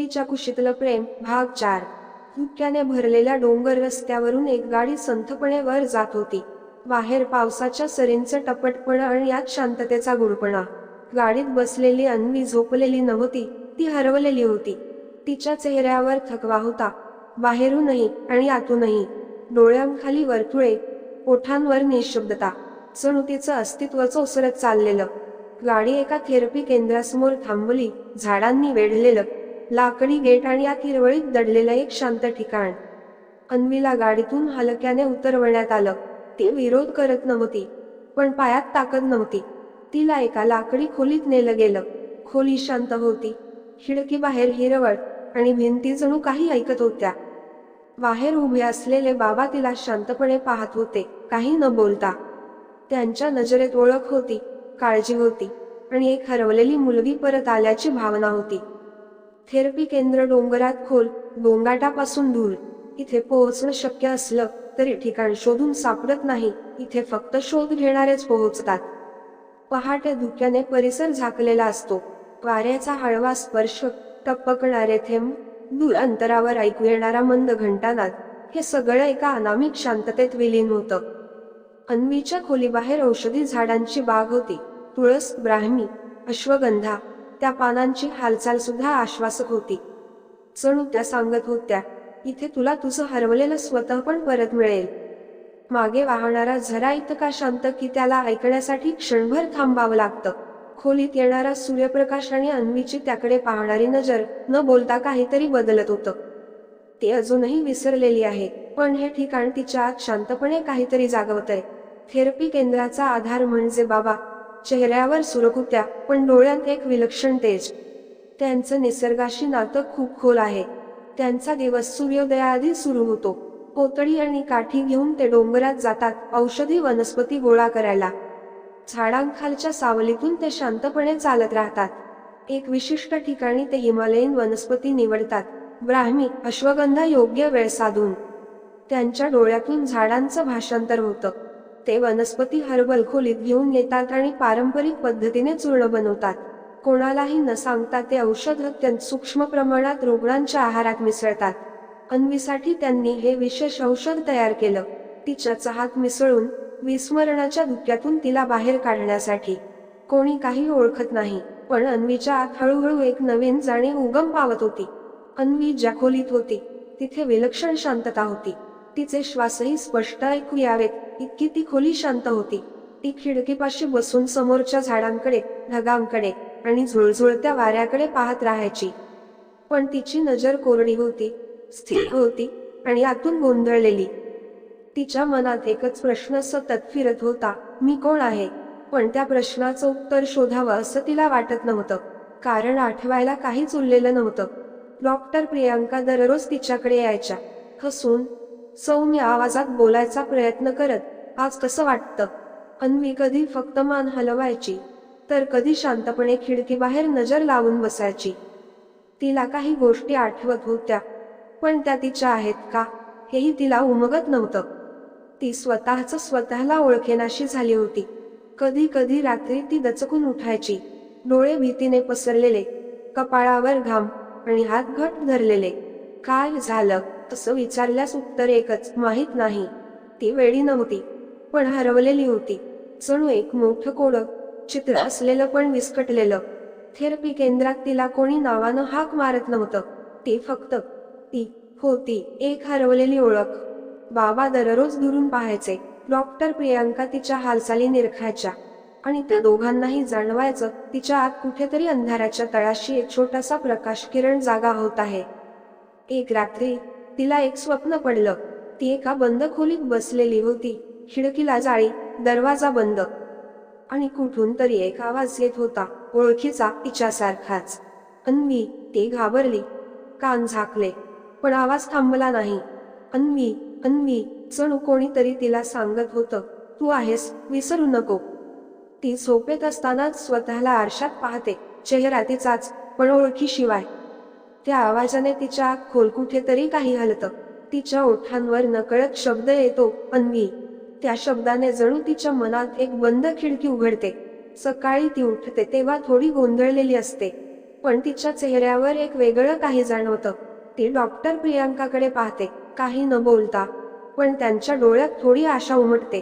तिच्या कुशीतलं प्रेम भाग चार. धुक्याने भरलेल्या डोंगर रस्त्यावरून एक गाडी संथपणे वर जात होती. बाहेर पावसाच्या सरींचं टपटपणं आणि यात शांततेचा गुडपणा. गाडीत बसलेली अन्वी झोपलेली नव्हती ती हरवलेली होती. तिच्या चेहऱ्यावर थकवा होता. बाहेरूनही आणि आतूनही. डोळ्यांखाली वर्तुळे ओठांवर निशब्दता. जणू तिचं अस्तित्वच ओसरत चाललेलं. गाडी एका थेरपी केंद्रासमोर थांबली झाडांनी वेढलेलं. लाकडी गेट आणि या हिरवळीत दडलेलं एक शांत ठिकाण. अन्वीला गाडीतून हलक्याने उतरवण्यात आलं. ती विरोध करत नव्हती पण पायात ताकद नव्हती. तिला एका लाकडी खोलीत नेलं गेलं. खोली शांत होती. खिडकी बाहेर हिरवळ आणि भिंती जणू काही ऐकत होत्या. बाहेर उभे असलेले बाबा तिला शांतपणे पाहत होते काही न बोलता. त्यांच्या नजरेत ओळख होती काळजी होती आणि एक हरवलेली मुलगी परत आल्याची भावना होती. थेरपी केंद्र डोंगरात खोल डोंगाटापासून दूर. इथे पोहोचणं शक्य असलं तरी ठिकाण शोधून सापडत नाही. इथे फक्त शोध घेणारेच पोहोचतात. पहाटे धुक्याने परिसर झाकलेला असतो. वाऱ्याचा हळवा स्पर्श टपकणारे थेंब दूर अंतरावर ऐकू येणारा मंद घंटानाद हे सगळं एका अनामिक शांततेत विलीन होतं. अन्वीच्या खोलीबाहेर औषधी झाडांची बाग होती. तुळस ब्राह्मी अश्वगंधा त्या पानांची हालचाल सुद्धा आश्वासक होती. जणू त्या सांगत होत्या इथे तुला तुझं हरवलेलं स्वतः पण परत मिळेल. मागे वाहणारा झरा इतका शांत की त्याला ऐकण्यासाठी क्षणभर थांबावं लागतं. खोलीत येणारा सूर्यप्रकाश आणि अन्वीची त्याकडे पाहणारी नजर न बोलता काहीतरी बदलत होतं. ते अजूनही विसरलेली आहे पण हे ठिकाण तिच्या आत शांतपणे काहीतरी जागवतंय. थेरपी केंद्राचा आधार म्हणजे बाबा चेहऱ्यावर सुरकुत्या पण डोळ्यात एक विलक्षण तेज. त्यांचं निसर्गाशी नातं खूप खोल आहे. त्यांचा दिवस सूर्योदयाआधी सुरू होतो. पोतळी आणि काठी घेऊन ते डोंगरात जातात औषधी वनस्पती गोळा करायला. झाडांखालच्या सावलीतून ते शांतपणे चालत राहतात. एक विशिष्ट ठिकाणी ते हिमालयीन वनस्पती निवडतात. ब्राह्मी अश्वगंधा योग्य वेळ साधून. त्यांच्या डोळ्यातून झाडांचं भाषांतर होतं. ते वनस्पती हर्बल खोलीत घेऊन येतात आणि पारंपरिक पद्धतीने चूर्ण बनवतात. कोणालाही न सांगता ते औषध अत्यंत सूक्ष्म प्रमाणात रुग्णांच्या आहारात मिसळतात. अन्वीसाठी त्यांनी हे विशेष औषध तयार केलं. तिच्या चहात मिसळून विस्मरणाच्या धुक्यातून तिला बाहेर काढण्यासाठी. कोणी काही ओळखत नाही पण अन्वीच्या आत हळूहळू एक नवीन जाणीव उगम पावत होती. अन्वी ज्या खोलीत होती तिथे विलक्षण शांतता होती. तिचे श्वासही स्पष्ट ऐकू यावेत. इतकी ती खोली शांत होती. ती खिडकीपाशी बसून समोरच्या झाडांकडे ढगांकडे आणि झुळझुळत्या वाऱ्याकडे पाहत राहायची. पण तिची नजर कोरडी होती स्थिर होती आणि आतून गोंधळलेली. तिच्या मनात एकच प्रश्न सतत फिरत होता मी कोण आहे पण त्या प्रश्नाचं उत्तर शोधावं असं तिला वाटत नव्हतं. कारण आठवायला काहीच उरलेलं नव्हतं. डॉक्टर प्रियांका दररोज तिच्याकडे यायच्या. हसून सौम्य आवाजात बोलायचा प्रयत्न करत आज कसं वाटतं. अन्वी कधी फक्त मान हलवायची तर कधी शांतपणे खिडकीबाहेर नजर लावून बसायची. तिला काही गोष्टी आठवत होत्या पण त्या तिच्या आहेत का हेही तिला उमगत नव्हतं. ती स्वतःच स्वतःला ओळखेनाशी झाली होती. कधी कधी रात्री ती दचकून उठायची डोळे भीतीने पसरलेले कपाळावर घाम आणि हात घट धरलेले. काय झालं? असं विचारल्यास उत्तर एकच माहीत नाही. ती वेळी नव्हती पण हरवलेली होती. जणू एक मोठं कोडं चित्र असलेलं पण विस्कटलेलं. थेरपी केंद्रात तिला कोणी नावानं हाक मारत नव्हतं. ती फक्त ती होती एक हरवलेली ओळख. बाबा दररोज दुरून पाहायचे डॉक्टर प्रियांका तिच्या हालचाली निरखायच्या. आणि त्या दोघांनाही जाणवायचं तिच्या आत कुठेतरी अंधाराच्या तळाशी एक छोटासा प्रकाश किरण जागा होत आहे. एक रात्री तिला एक स्वप्न पडलं. ती एका बंद खोलीत बसलेली होती. खिडकीला जाळी दरवाजा बंद. आणि कुठून तरी एक आवाज येत होता ओळखीचा तिच्यासारखाच. अन्वी ती घाबरली. कान झाकले. पण आवाज थांबला नाही. अन्वी अन्वी जणू कोणीतरी तिला सांगत होतं तू आहेस विसरू नको. ती झोपेत असतानाच स्वतःला आरशात पाहते. चेहरा तिचाच पण ओळखीशिवाय. त्या आवाजाने तिच्या खोल खोल कुठेतरी काही हलतं. तिच्या ओठांवर नकळत शब्द येतो अन्वी. त्या शब्दाने जणू तिच्या मनात एक बंद खिडकी उघडते. सकाळी ती उठते तेव्हा थोडी गोंधळलेली असते. पण तिच्या चेहऱ्यावर एक वेगळं काही जाणवतं. ती डॉक्टर प्रियांकाकडे पाहते काही न बोलता. पण त्यांच्या डोळ्यात थोडी आशा उमटते.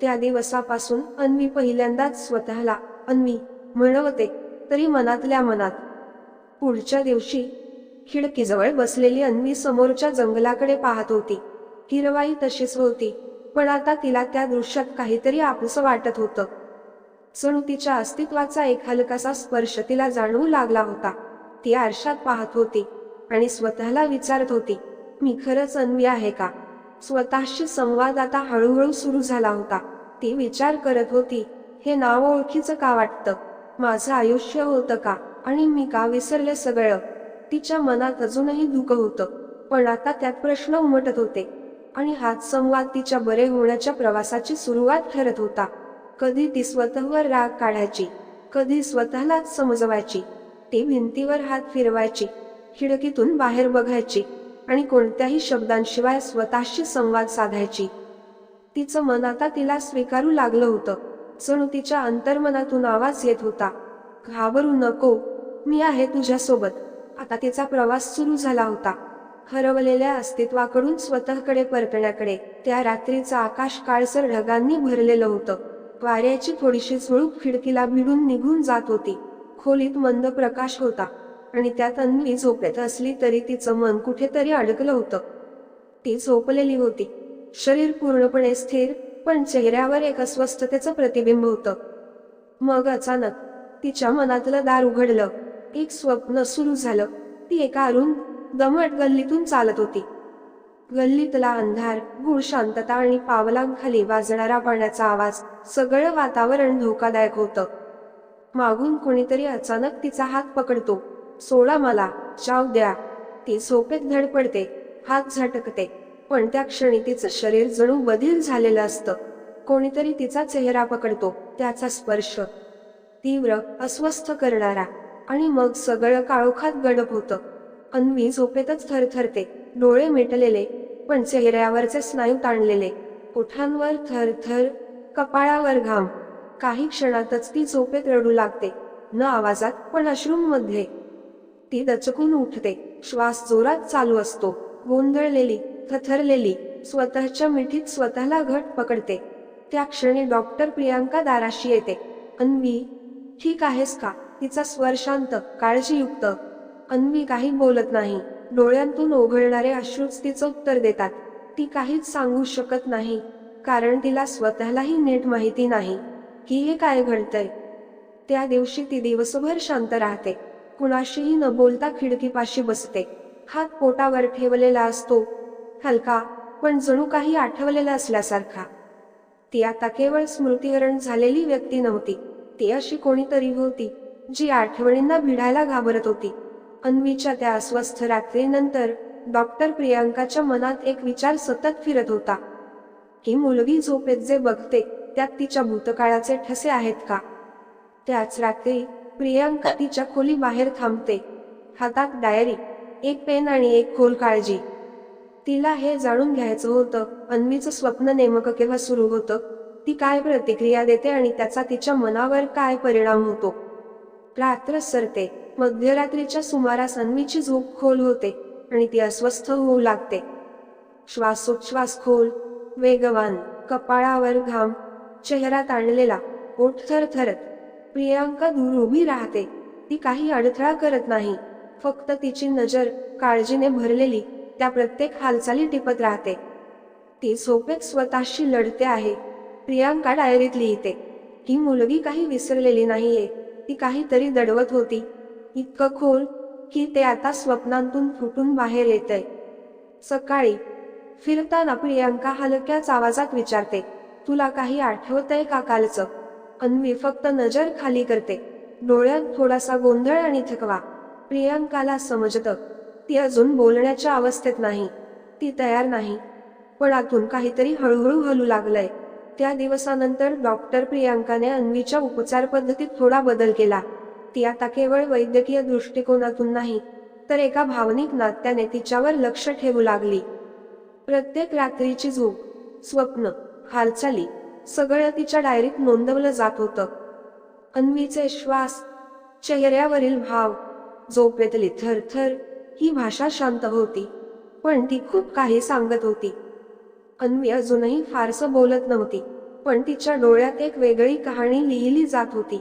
त्या दिवसापासून अन्वी पहिल्यांदाच स्वतःला अन्वी म्हणवते तरी मनातल्या मनात. पुढच्या दिवशी खिडकीजवळ बसलेली अन्वी समोरच्या जंगलाकडे पाहत होती. हिरवाई तशीच होती पण आता तिला त्या दृश्यात काहीतरी आपसं वाटत होतं. सणू तिच्या अस्तित्वाचा एक हलकासा स्पर्श तिला जाणवू लागला होता. ती आरशात पाहत होती आणि स्वतःला विचारत होती मी खरंच अन्वी आहे का? स्वतःशी संवाद आता हळूहळू सुरू झाला होता. ती विचार करत होती हे नाव ओळखीचं का वाटतं? माझं आयुष्य होतं का? आणि मी का विसरले सगळं? तिच्या मनात अजूनही दुःख होतं. पण आता त्यात प्रश्न उमटत होते. आणि हाच संवाद तिच्या बरे होण्याच्या प्रवासाची सुरुवात ठरत होता. कधी ती स्वतःवर राग काढायची कधी स्वतःलाच समजवायची ती भिंतीवर हात फिरवायची खिडकीतून बाहेर बघायची आणि कोणत्याही शब्दांशिवाय स्वतःशी संवाद साधायची. तिचं मन आता तिला स्वीकारू लागलं होतं. जणू तिच्या अंतर्मनातून आवाज येत होता. घाबरू नको मी आहे तुझ्यासोबत. आता तिचा प्रवास सुरू झाला होता. हरवलेल्या अस्तित्वाकडून स्वतःकडे परतण्याकडे त्या रात्रीचं आकाश काळसर ढगांनी भरलेलं होतं. वाऱ्याची थोडीशी झुळूक खिडकीला भिडून निघून जात होती. खोलीत मंद प्रकाश होता आणि त्यात अन्वी झोपेत असली तरी तिचं मन कुठेतरी अडकलं होतं. ती झोपलेली होती. शरीर पूर्णपणे स्थिर पण चेहऱ्यावर एक अस्वस्थतेचं प्रतिबिंब होतं. मग अचानक तिच्या मनातलं दार उघडलं. एक स्वप्न सुरू झालं. ती एका अरुण दमट गल्लीतून चालत होती. गल्लीतला अंधार गुळ शांतता आणि पावलांखाली वाजणारा पाण्याचा आवाज सगळं वातावरण धोकादायक होतं. मागून कोणीतरी अचानक तिचा हात पकडतो. सोडा मला चाव द्या. ती झोपेत धडपडते हात झटकते. पण त्या क्षणी तिचं शरीर जणू बधीर झालेलं असतं. कोणीतरी तिचा चेहरा पकडतो त्याचा स्पर्श. तीव्र अस्वस्थ करणारा. आणि मग सगळं काळोखात गडप होतं. अन्वी झोपेतच थरथरते. डोळे मिटलेले पण चेहऱ्यावरचे स्नायू ताणलेले. ओठांवर थरथर कपाळावर घाम. काही क्षणातच ती झोपेत रडू लागते. न आवाजात पण अश्रूंमध्ये. ती दचकून उठते. श्वास जोरात चालू असतो. गोंधळलेली थथरलेली स्वतःच्या मिठीत स्वतःला घट पकडते. त्या क्षणी डॉक्टर प्रियांका दाराशी येते. अन्वी ठीक आहेस का? तिचा स्वर शांत काळजीयुक्त. अन्वी काही बोलत नाही. डोळ्यांतून ओघळणारे अश्रूच तिचं उत्तर देतात. ती काहीच सांगू शकत नाही कारण तिला स्वतःलाही नीट माहिती नाही की हे काय घडतंय. त्या दिवशी ती दिवसभर शांत राहते. कुणाशीही न बोलता खिडकीपाशी बसते. हात पोटावर ठेवलेला असतो. हलका पण जणू काही आठवलेला असल्यासारखा. ती आता केवळ स्मृतिहरण झालेली व्यक्ती नव्हती. ती अशी कोणीतरी होती. जी आठवणींना भिडायला घाबरत होती. अन्वीच्या त्या अस्वस्थ रात्रीनंतर डॉक्टर प्रियांकाच्या मनात एक विचार सतत फिरत होता. ही मुलगी झोपेत जे बघते त्यात तिच्या भूतकाळाचे ठसे आहेत का? त्याच रात्री प्रियांका तिच्या खोली बाहेर थांबते. हातात डायरी एक पेन आणि एक खोल काळजी. तिला हे जाणून घ्यायचं होतं अन्वीचं स्वप्न नेमकं केव्हा सुरू होतं ती काय प्रतिक्रिया देते आणि त्याचा तिच्या मनावर काय परिणाम होतो. रात्र सरते. मध्यरात्रीच्या सुमारास अन्वीची झोप खोल होते आणि ती अस्वस्थ होऊ लागते. श्वासोच्छ्वास खोल वेगवान कपाळावर घाम चेहरा ताणलेला ओठ थरथरत. प्रियांका दूर उभी राहते. ती काही अडथळा करत नाही. फक्त तिची नजर काळजीने भरलेली त्या प्रत्येक हालचाली टिपत राहते. ती झोपेत स्वतःशी लढते आहे. प्रियांका डायरीत लिहिते ही मुलगी काही विसरलेली नाहीये. ती काहीतरी दडवत होती. इतकं खोल की ते आता स्वप्नांतून फुटून बाहेर येतंय. सकाळी फिरताना प्रियांका हलक्याच आवाजात विचारते तुला काही आठवतंय का कालचं? अन्वी फक्त नजर खाली करते. डोळ्यात थोडासा गोंधळ आणि थकवा. प्रियांकाला समजतं ती अजून बोलण्याच्या अवस्थेत नाही. ती तयार नाही. पण आतून काहीतरी हळूहळू हलू लागलंय. त्या दिवसानंतर डॉक्टर प्रियांकाने अन्वीच्या उपचार पद्धतीत थोडा बदल केला. ती आता केवळ वैद्यकीय दृष्टिकोनातून नाही तर एका भावनिक नात्याने तिच्यावर लक्ष ठेवू लागली. प्रत्येक रात्रीची झोप स्वप्न हालचाली सगळं तिच्या डायरीत नोंदवलं जात होतं. अन्वीचे श्वास चेहऱ्यावरील भाव झोपेतली थरथर ही भाषा शांत होती पण ती खूप काही सांगत होती. अन्वी अजूनही फारसं बोलत नव्हती पण तिच्या डोळ्यात एक वेगळी कहाणी लिहिली जात होती.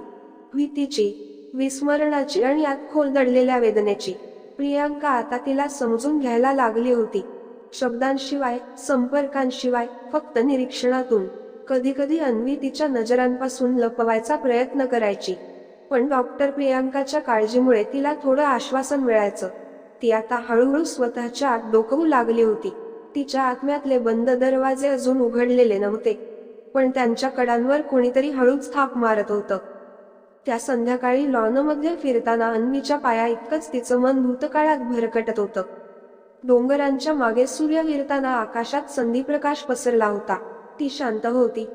भीतीची विस्मरणाची आणि आत खोल दडलेल्या वेदनेची. प्रियांका आता तिला समजून घ्यायला लागली होती. शब्दांशिवाय संपर्कांशिवाय फक्त निरीक्षणातून. कधी कधी अन्वी तिच्या नजरांपासून लपवायचा प्रयत्न करायची. पण डॉक्टर प्रियांकाच्या काळजीमुळे तिला थोडं आश्वासन मिळायचं. ती आता हळूहळू स्वतःच्या आत डोकवू लागली होती. तिच्या आत्म्यातले बंद दरवाजे अजून उघडलेले नव्हते पण त्यांच्या कडांवर कोणीतरी हळूच थाप मारत होतं. त्या संध्याकाळी लॉनमध्ये फिरताना अन्वीच्या पाया इतकंच तिचं मन भूतकाळात भरकटत होतं. डोंगरांच्या मागे सूर्य विरताना आकाशात संधीप्रकाश पसरला होता. ती शांत होती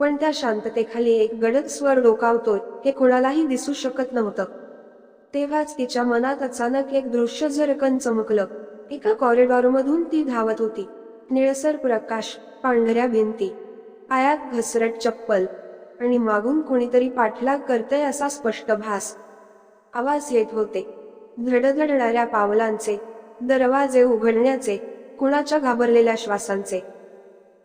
पण त्या शांततेखाली एक गडद स्वर डोकावतोय हे कोणालाही दिसू शकत नव्हतं. तेव्हाच तिच्या मनात अचानक एक दृश्य झरकन चमकलं. एका कॉरिडॉरमधून ती धावत होती. निळसर प्रकाश पांढऱ्या भिंती पायात घसरट चप्पल आणि मागून कोणीतरी पाठलाग करतय असा स्पष्ट भास. आवाज येत होते. धडधडणाऱ्या पावलांचे दरवाजे उघडण्याचे कुणाच्या घाबरलेल्या श्वासांचे.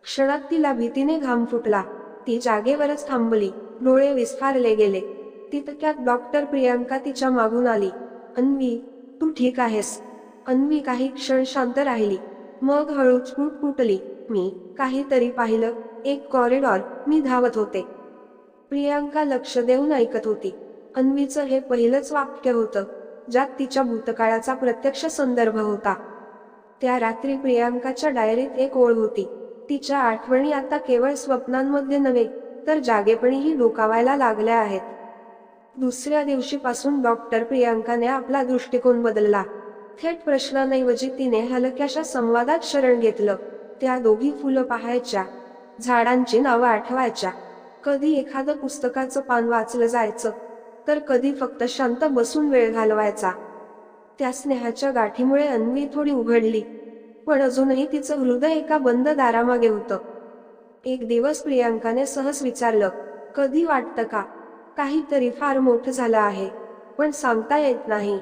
क्षणात तिला भीतीने घाम फुटला. ती जागेवरच थांबली. डोळे विस्फारले गेले. तितक्यात डॉक्टर प्रियांका तिच्या मागून आली. अन्वी तू ठीक आहेस? अन्वी काही क्षण शांत राहिली. मग हळूच फुटली. मी काहीतरी पाहिलं. एक कॉरिडॉर मी धावत होते. प्रियांका लक्ष देऊन ऐकत होती. अन्वीचं हे पहिलंच वाक्य होतं ज्यात तिच्या भूतकाळाचा प्रत्यक्ष संदर्भ होता. त्या रात्री प्रियांकाच्या डायरीत एक ओळ होती. तिच्या आठवणी आता केवळ स्वप्नांमध्ये नव्हे तर जागेपणीही डोकावायला लागल्या आहेत. दुसऱ्या दिवशीपासून डॉक्टर प्रियांकाने आपला दृष्टिकोन बदलला. थेट प्रश्नांऐवजी तिने हलक्याशा संवादात शरण घेतलं. त्या दोघी फुलं पाहायच्या. झाडांची नावं आठवायच्या. कधी एखादं पुस्तकाचं पान वाचलं जायचं. तर कधी फक्त शांत बसून वेळ घालवायचा. त्या स्नेहाच्या गाठीमुळे अन्वी थोडी उघडली. पण अजूनही तिचं हृदय एका बंद दारामागे होतं. एक दिवस प्रियांकाने सहज विचारलं कधी वाटतं का? काहीतरी फार मोठं झालं आहे. पण सांगता येत नाही.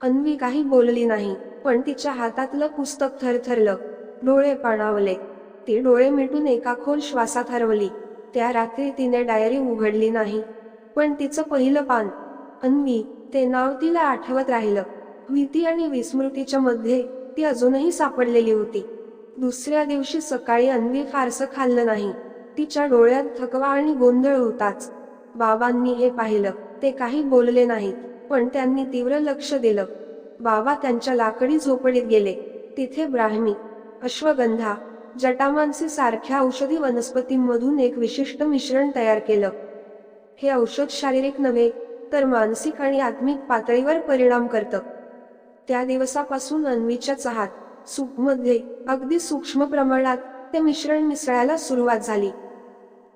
अन्वी काही बोलली नाही पण तिच्या हातातलं पुस्तक थरथरलं डोळे पाणावले. ती डोळे मिटून एका खोल श्वासात हरवली. त्या रात्री तिने डायरी उघडली नाही पण तिचं पहिलं पान. अन्वी ते नाव तिला आठवत राहिलं. भीती आणि विस्मृतीच्या मध्ये ती अजूनही सापडलेली होती. दुसऱ्या दिवशी सकाळी अन्वी फारसं खाल्लं नाही. तिच्या डोळ्यात थकवा आणि गोंधळ होताच. बाबांनी हे पाहिलं ते काही बोलले नाहीत. पण त्यांनी तीव्र लक्ष दिलं. बाबा त्यांच्या लाकडी झोपडीत गेले. तिथे ब्राह्मी अश्वगंधा जटामांसी सारख्या औषधी वनस्पतींमधून एक विशिष्ट मिश्रण तयार केलं. हे औषध शारीरिक नव्हे तर मानसिक आणि आत्मिक पातळीवर परिणाम करतं. त्या दिवसापासून अन्वीच्या चहात सूपमध्ये अगदी सूक्ष्म प्रमाणात ते मिश्रण मिसळायला सुरुवात झाली.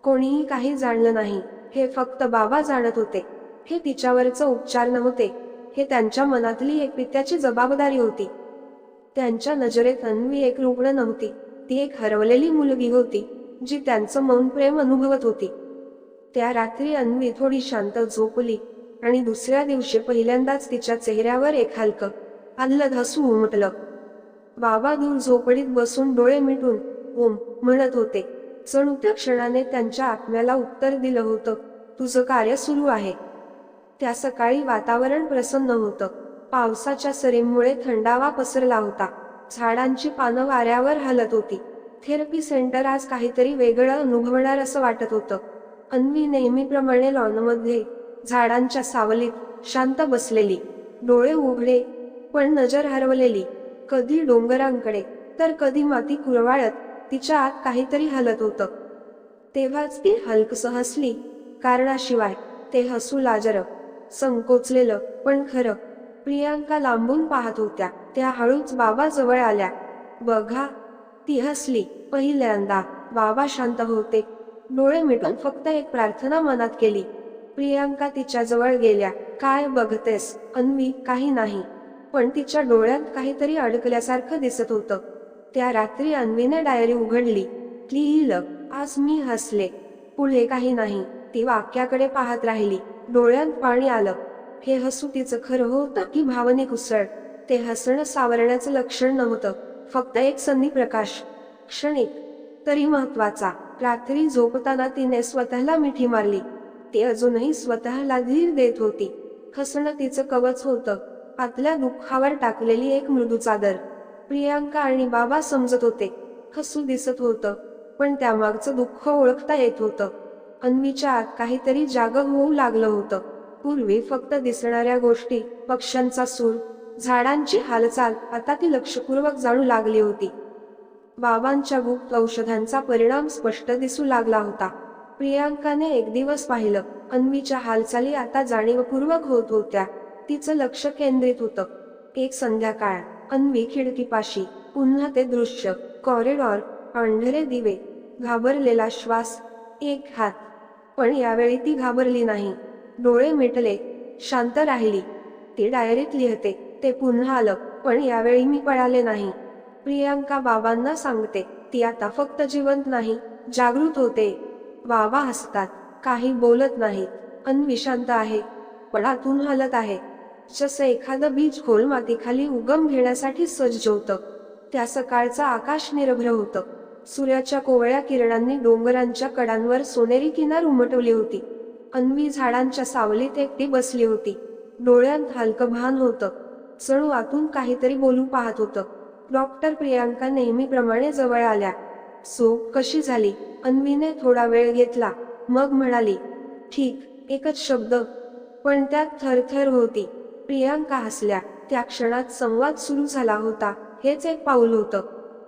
कोणीही काही जाणलं नाही हे फक्त बाबा जाणत होते. हे तिच्यावरचं उपचार नव्हते. हे त्यांच्या मनातली एक पित्याची जबाबदारी होती. त्यांच्या नजरेत अन्वी एक रुग्ण नव्हती. ती एक हरवलेली मुलगी होती जी त्यांचं मौन प्रेम अनुभवत होती. त्या रात्री अन्वी थोडी शांत झोपली आणि दुसऱ्या दिवशी पहिल्यांदाच तिच्या चेहऱ्यावर एक हलकं आल्लद हसू उमटलं. बाबा दूर झोपडीत बसून डोळे मिटून ओम म्हणत होते. जणू त्या क्षणाने त्यांच्या आत्म्याला उत्तर दिलं होतं तुझं कार्य सुरू आहे. त्या सकाळी वातावरण प्रसन्न होतं. पावसाच्या सरीमुळे थंडावा पसरला होता. झाडांची पानं वाऱ्यावर हलत होती. थेरपी सेंटर आज काहीतरी वेगळं अनुभवणार असं वाटत होतं. अन्वी नेहमीप्रमाणे लॉनमध्ये झाडांच्या सावलीत शांत बसलेली. डोळे उघडे पण नजर हरवलेली. कधी डोंगरांकडे तर कधी माती कुरवाळत तिच्या आत काहीतरी हलत होतं. तेव्हाच ती हलकस हसली. कारणाशिवाय ते हसू लाजरक संकोचलेलं पण खरं. प्रियांका लांबून पाहत होत्या. त्या हळूच बाबा जवळ आल्या. बघा. ती हसली. पहिल्यांदा. बाबा शांत होते. डोळे मिटून फक्त एक प्रार्थना मनात केली. प्रियांका तिच्या जवळ गेल्या. काय बघतेस? अन्वी काही नाही. पण तिच्या डोळ्यात काहीतरी अडकल्यासारखं दिसत होतं. त्या रात्री अन्वीने डायरी उघडली. लिहिलं. आज मी हसले. पुढे काही नाही. ती वाक्याकडे पाहत राहिली. डोळ्यात पाणी आलं. हे हसू तिचं खरं होतं की भावनिक उसळ. ते हसणं सावरण्याचं लक्षण नव्हतं. फक्त एक संधी प्रकाश. क्षणिक. तरी महत्त्वाचा रात्री झोपताना तिने स्वतःला मिठी मारली. ती अजूनही स्वतःला धीर देत होती. हसणं तिचं कवच होतं. आतल्या दुःखावर टाकलेली एक मृदू चादर. प्रियांका आणि बाबा समजत होते. हसू दिसत होतं. पण त्यामागचं दुःख ओळखता येत होतं. अन्वीच्या आत काहीतरी जाग होऊ लागलं होतं. पूर्वी फक्त दिसणाऱ्या गोष्टी पक्ष्यांचा सूर झाडांची हालचाल आता ती लक्षपूर्वक जाणू लागली होती. बाबांच्या गुप्त औषधांचा परिणाम स्पष्ट दिसू लागला होता. प्रियांकाने एक दिवस पाहिलं अन्वीच्या हालचाली आता जाणीवपूर्वक होत होत्या. तिचं लक्ष केंद्रित होतं. एक संध्याकाळ अन्वी खिडकीपाशी पुन्हा ते दृश्य कॉरिडॉर अंधरे दिवे घाबरलेला श्वास एक हात पण यावेळी ती घाबरली नाही. डोळे मिटले. शांत राहिली. ती डायरीत लिहते. ते पुन्हा आलं. पण यावेळी मी पळाले नाही. प्रियांका बाबांना सांगते. ती आता फक्त जिवंत नाही. जागृत होते. बाबा हसतात. काही बोलत नाहीत. अनविशांत आहे. पण आतून हलत आहे. जसं एखादं बीज खोल मातीखाली उगम घेण्यासाठी सज्ज होतं. त्या सकाळचं आकाश निर्भ्र होतं. सूर्याच्या कोवळ्या किरणांनी डोंगरांच्या कडांवर सोनेरी किनार उमटवली होती. अन्वी झाडांच्या सावलीत एकटी बसली होती. डोळ्यात हलकं भान होतं. जणू आतून काहीतरी बोलू पाहत होतं. डॉक्टर प्रियांका नेहमीप्रमाणे जवळ आल्या. सो कशी झाली? अन्वीने थोडा वेळ घेतला. मग म्हणाली ठीक एकच शब्द. पण त्यात थरथर होती. प्रियांका हसल्या. त्या क्षणात संवाद सुरू झाला होता. हेच एक पाऊल होतं.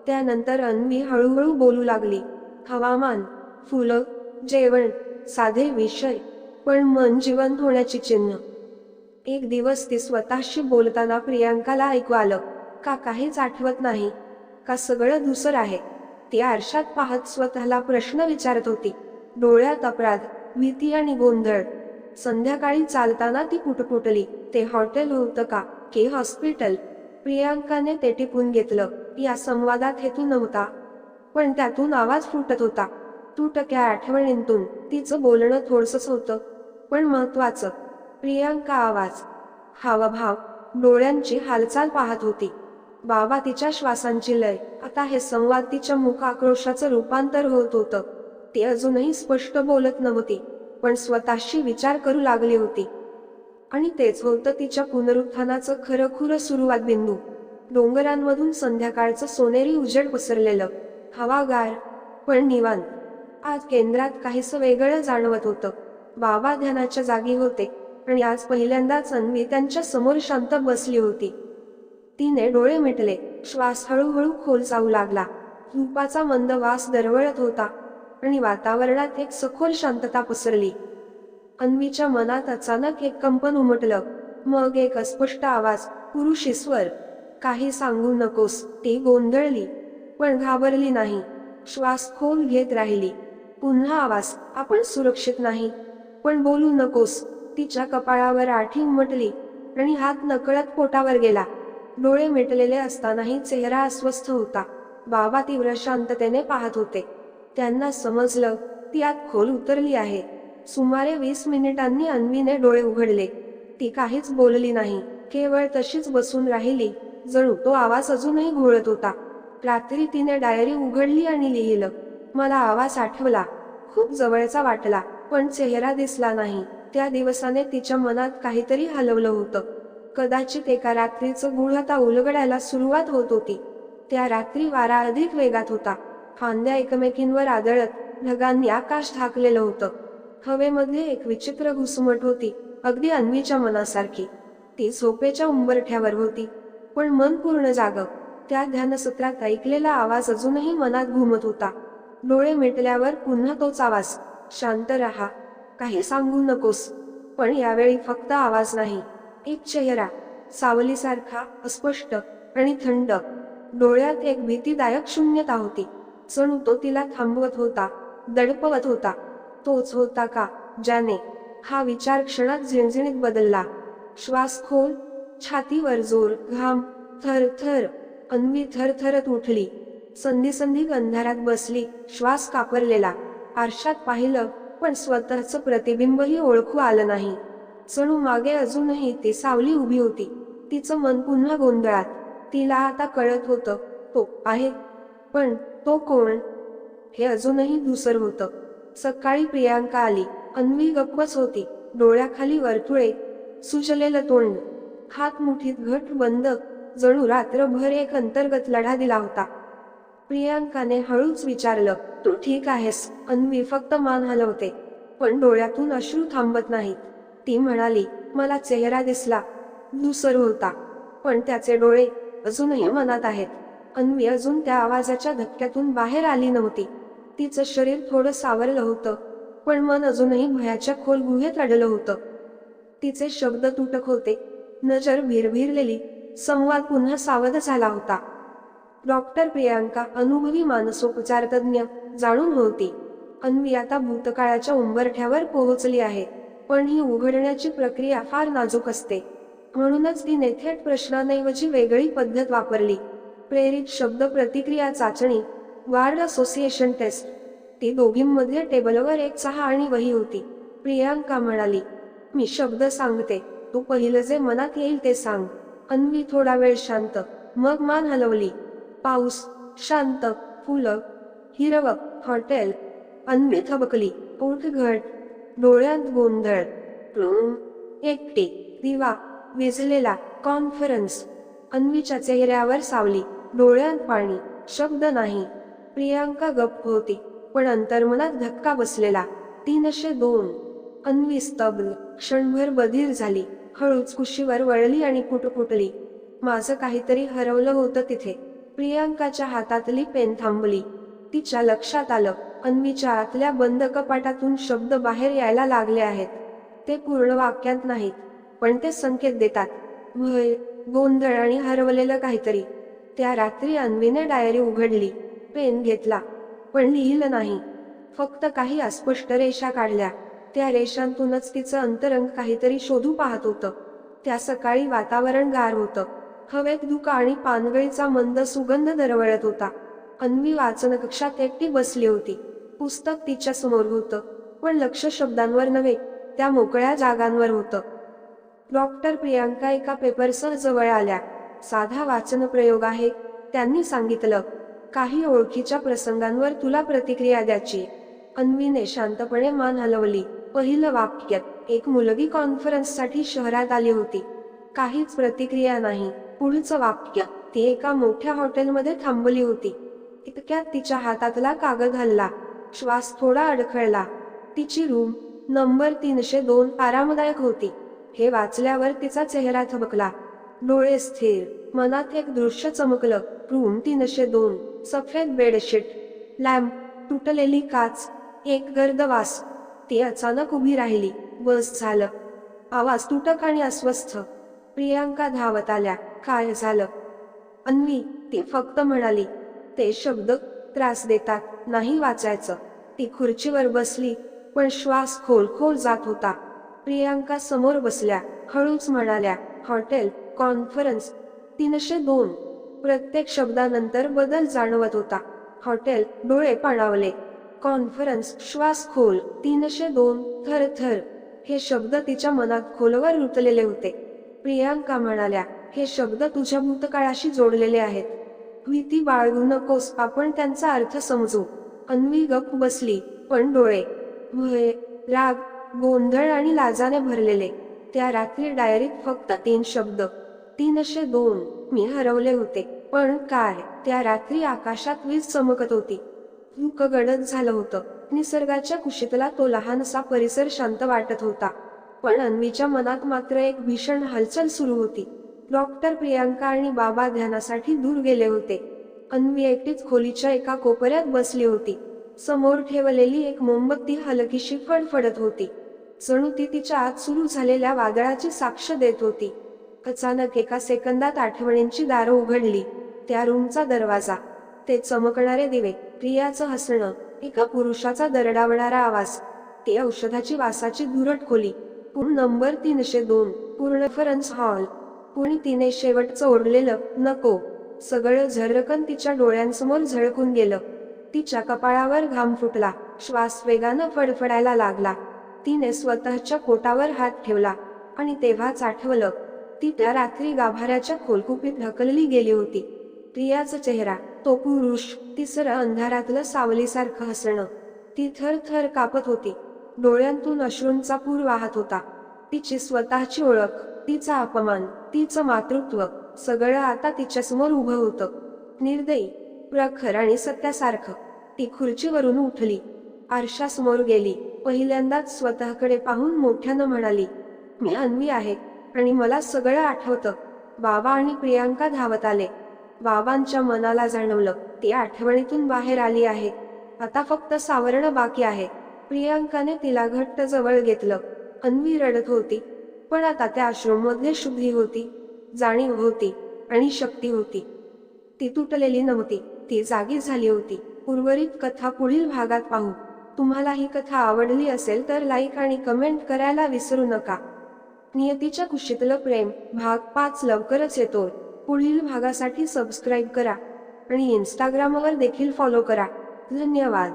त्यानंतर अन्वी हळूहळू बोलू लागली. हवामान फुलं जेवण साधे विषय पण मन जिवंत होण्याची चिन्ह. एक दिवस ती स्वतःशी बोलताना प्रियांकाला ऐकू आलं का काहीच आठवत नाही? का सगळं धुसर आहे? ती आरशात पाहत स्वतःला प्रश्न विचारत होती. डोळ्यात अपराध भीती आणि गोंधळ. संध्याकाळी चालताना ती पुटपुटली ते हॉटेल होतं का? की हॉस्पिटल? प्रियांकाने ते टिपून घेतलं. या संवादात हेतू नव्हता. पण त्यातून आवाज फुटत होता. तुटक्या आठवणींतून तिचं बोलणं थोडसच होतं पण महत्वाचं प्रियांका आवाज. हावभाव. डोळ्यांची हालचाल पाहत होती. बाबा तिच्या श्वासांची लय. आता हे संवाद तिच्या मुख आक्रोशाचं रूपांतर होत होतं. ती अजूनही स्पष्ट बोलत नव्हती पण स्वतःशी विचार करू लागली होती. आणि तेच होतं तिच्या पुनरुत्थानाचं खरं खुरं सुरुवात बिंदू. डोंगरांमधून संध्याकाळचं सोनेरी उजेड पसरलेलं. हवागार. पण निवांत. आज केंद्रात काहीसं वेगळं जाणवत होतं. बाबा ध्यानाच्या जागी होते. आणि आज पहिल्यांदाच अन्वी त्यांच्यासमोर शांत बसली होती. तिने डोळे मिटले. श्वास हळूहळू खोल जाऊ लागला. धूपाचा मंद वास दरवळत होता. आणि वातावरणात एक सखोल शांतता पसरली. अन्वीच्या मनात अचानक एक कंपन उमटलं. मग एक अस्पष्ट आवाज पुरुष ईश्वर काही सांगू नकोस. ती गोंधळली पण घाबरली नाही. श्वास खोल घेत राहिली. पुन्हा आवाज आपण सुरक्षित नाही. पण बोलू नकोस. तिच्या कपाळावर आठी उमटली आणि हात नकळत पोटावर गेला. डोळे मिटलेले असतानाही चेहरा अस्वस्थ होता. बाबा तीव्र शांततेने पाहत होते. त्यांना समजलं ती आत खोल उतरली आहे. सुमारे वीस मिनिटांनी अन्वीने डोळे उघडले. ती काहीच बोलली नाही केवळ तशीच बसून राहिली जणू तो आवाज अजूनही घोळत होता. रात्री तिने डायरी उघडली आणि लिहिलं. मला आवाज आठवला. खूप जवळचा वाटला पण चेहरा दिसला नाही. त्या दिवसाने तिच्या मनात काहीतरी हलवलं होतं. कदाचित एका रात्रीचं गुढता उलगडायला सुरुवात होत होती. त्या रात्री वारा अधिक वेगात होता. फांद्या एकमेकींवर आदळत ढगांनी आकाश झाकलेलं होतं. हवेमध्ये एक विचित्र घुसमट होती अगदी अन्वीच्या मनासारखी. ती झोपेच्या उंबरठ्यावर होती. पण मन पूर्ण जाग. त्या ध्यानसत्रात ऐकलेला आवाज अजूनही मनात घुमत होता. डोळे मिटल्यावर पुन्हा तोच आवाज शांत रहा. काही सांगू नकोस. पण यावेळी फक्त आवाज नाही. एक चेहरा. सावलीसारखा अस्पष्ट आणि थंड. डोळ्यात एक भीतीदायक शून्यता होती. जणू तो तिला थांबवत होता दडपवत होता. तोच होता का? ज्याने हा विचार क्षणात झिणझिणीत बदलला. श्वास खोल छातीवर जोर घाम थर थर अन्वी थरथरत उठली. संधी संधी अंधारात बसली श्वास कापरलेला. आरशात पाहिलं पण स्वतःचं प्रतिबिंबही ओळखू आलं नाही. जणू मागे अजूनही ती सावली उभी होती. तिचं मन पुन्हा गोंधळात. तिला आता कळत होतं तो आहे. पण तो कोण? हे अजूनही धुसर होतं. सकाळी प्रियांका आली. अन्वी गप्पच होती. डोळ्याखाली वर्तुळे सुजलेलं तोंड. हात मुठीत घट बंद. जणू रात्रभर एक अंतर्गत लढा दिला होता. प्रियांकाने हळूच विचारलं तू ठीक आहेस? अन्वी फक्त मान हलवते. पण डोळ्यातून अश्रू थांबत नाहीत. ती म्हणाली मला चेहरा दिसला. दुसर होता. पण त्याचे डोळे अजूनही मनात आहेत. अन्वी अजून त्या आवाजाच्या धक्क्यातून बाहेर आली नव्हती. तिचं शरीर थोडं सावरलं होतं पण मन अजूनही भयाच्या खोल गुहेत अडलं होतं. तिचे शब्द तुटक होते नजर भिरभिरलेली संवाद पुन्हा सावध झाला होता. डॉक्टर प्रियांका अनुभवी मानसोपचार तज्ज्ञ जाणून होती अन्वी आता भूतकाळाच्या उंबरठ्यावर पोहोचली आहे पण ही उघडण्याची प्रक्रिया फार नाजूक असते. म्हणूनच तिने थेट प्रश्नांऐवजी वेगळी पद्धत वापरली. प्रेरित शब्द प्रतिक्रिया चाचणी वार्ड असोसिएशन टेस्ट. ती दोघींमध्ये टेबलवर एक चहा आणि वही होती. प्रियांका म्हणाली मी शब्द सांगते. तू पहिलं जे मनात येईल ते सांग. अन्वी थोडा वेळ शांत. मग मान हलवली. पाऊस शांत फुलं हिरवक हॉटेल. अन्वी थबकली. ओठ घट डोळ्यात गोंधळ. एकटी दिवा विजलेला कॉन्फरन्स. अन्वीच्या चेहऱ्यावर सावली. डोळ्यात पाणी. शब्द नाही. प्रियांका गप्प होती पण अंतर्मनात धक्का बसलेला. तीनशे दोन. अन्वी स्तब्ध क्षणभर बधीर झाली हळूच कुशीवर वळली आणि कुटकुटली. माझं काहीतरी हरवलं होतं तिथे. प्रियांकाच्या हातातली पेन थांबली. तिच्या लक्षात आलं अन्वीच्या आतल्या बंद कपाटातून शब्द बाहेर यायला लागले आहेत. ते पूर्ण वाक्यात नाहीत पण ते संकेत देतात. भय गोंधळ आणि हरवलेलं काहीतरी. त्या रात्री अन्वीने डायरी उघडली. पेन घेतला. पण लिहिलं नाही. फक्त काही अस्पष्ट रेषा काढल्या. त्या रेषांतूनच तिचं अंतरंग काहीतरी शोधू पाहत होतं. त्या सकाळी वातावरण गार होतं. हवेत धुका आणि पानगळीचा मंद सुगंध दरवळत होता. अन्वी वाचन कक्षात एकटी बसली होती. पुस्तक तिच्या समोर होतं. पण लक्ष शब्दांवर नव्हे त्या मोकळ्या जागांवर होतं. डॉक्टर प्रियांका एका पेपरसह जवळ आल्या. साधा वाचन प्रयोग आहे त्यांनी सांगितलं. काही ओळखीच्या प्रसंगांवर तुला प्रतिक्रिया द्यायची. अन्वीने शांतपणे मान हलवली. पहिलं वाक्यात एक मुलगी कॉन्फरन्ससाठी शहरात आली होती. काहीच प्रतिक्रिया नाही. पुढचं वाक्य ती एका मोठ्या हॉटेलमध्ये थांबली होती. इतक्यात तिच्या हातातला कागद हल्ला. श्वास थोडा अडखळला. तिची रूम नंबर तीनशे दोन आरामदायक होती. हे वाचल्यावर तिचा चेहरा थबकला. डोळे स्थिर. मनात एक दृश्य चमकलं. रूम तीनशे दोन. सफेद बेडशीट लॅम्प तुटलेली काच एक गर्द वास ती अचानक उभी राहिली बस झालं. आवाज तुटक आणि अस्वस्थ. प्रियांका धावत आल्या काय झालं? अन्वी ती फक्त म्हणाली ते शब्द त्रास देतात नाही वाचायचं. ती खुर्चीवर बसली पण श्वास खोल खोल जात होता. प्रियांका समोर बसल्या हळूच म्हणाल्या हॉटेल कॉन्फरन्स तीनशे दोन. प्रत्येक शब्दानंतर बदल जाणवत होता. हॉटेल डोळे पाणावले. कॉन्फरन्स श्वास खोल तीनशे दोन थर थर. हे शब्द तिच्या मनात खोलवर रुतलेले होते. प्रियांका म्हणाल्या हे शब्द तुझ्या भूतकाळाशी जोडलेले आहेत. भीती बाळगू नकोस आपण त्यांचा अर्थ समजू अन्वी गप बसली पण डोळे भय राग गोंधळ आणि लाजाने भरलेले. त्या रात्री डायरीत फक्त तीन शब्द. तीनशे दोन. मी हरवले होते. पण काय त्या रात्री आकाशात वीज चमकत होती. धुक गडद झालं होतं. निसर्गाच्या कुशीतला तो लहानसा परिसर शांत वाटत होता. पण अन्वीच्या मनात मात्र एक भीषण हालचाल सुरू होती. डॉक्टर प्रियांका आणि बाबा ध्यानासाठी दूर गेले होते. अन्वी एकटीच खोलीच्या एका कोपऱ्यात बसली होती. समोर ठेवलेली एक मोमबत्ती हलकीशी फडफडत होती. जणू ती तिच्या आत सुरू झालेल्या वादळाची साक्ष देत होती. अचानक एका सेकंदात आठवणींची दारं उघडली. त्या रूमचा दरवाजा. ते चमकणारे दिवे प्रियाचं हसणं एका पुरुषाचा दरडावणारा आवाज. ती औषधाची वासाची धुरट खोली. पूर्ण नंबर तीनशे दोन पूर्ण फरन्स हॉल कुणी तिने शेवटचं ओढलेलं नको. सगळं झरकन तिच्या डोळ्यांसमोर झळकून गेलं. तिच्या कपाळावर घाम फुटला. श्वास वेगानं फडफडायला लागला. तिने स्वतःच्या पोटावर हात ठेवला. आणि तेव्हाच आठवलं ती त्या रात्री गाभाऱ्याच्या खोलकुपीत ढकलली गेली होती. प्रियाचा चेहरा तो पुरुष तिसरं अंधारातलं सावलीसारखं हसणं. ती थर थर कापत होती. डोळ्यांतून अश्रूंचा पूर वाहत होता. तिची स्वतःची ओळख तिचा अपमान तिचं मातृत्व सगळं आता तिच्यासमोर उभं होतं. निर्दयी प्रखर आणि सत्यासारखं ती खुर्चीवरून उठली. आरशासमोर गेली. पहिल्यांदाच स्वतःकडे पाहून मोठ्यानं म्हणाली मी अन्वी आहे. आणि मला सगळं आठवतं. बाबा आणि प्रियांका धावत आले. बाबांच्या मनाला जाणवलं ती आठवणीतून बाहेर आली आहे. आता फक्त सावरणं बाकी आहे. प्रियांकाने तिला घट्ट जवळ घेतलं. अन्वी रडत होती पण आता त्या आश्रममध्ये शुद्धी होती जाणीव होती आणि शक्ती होती. ती तुटलेली नव्हती ती जागी झाली होती. उर्वरित कथा पुढील भागात पाहू. तुम्हाला ही कथा आवडली असेल तर लाईक आणि कमेंट करायला विसरू नका. नियतीच्या कुशीतलं प्रेम भाग पाच लवकरच येतो. पुढील भागासाठी सबस्क्राईब करा आणि इंस्टाग्रामवर देखील फॉलो करा. धन्यवाद.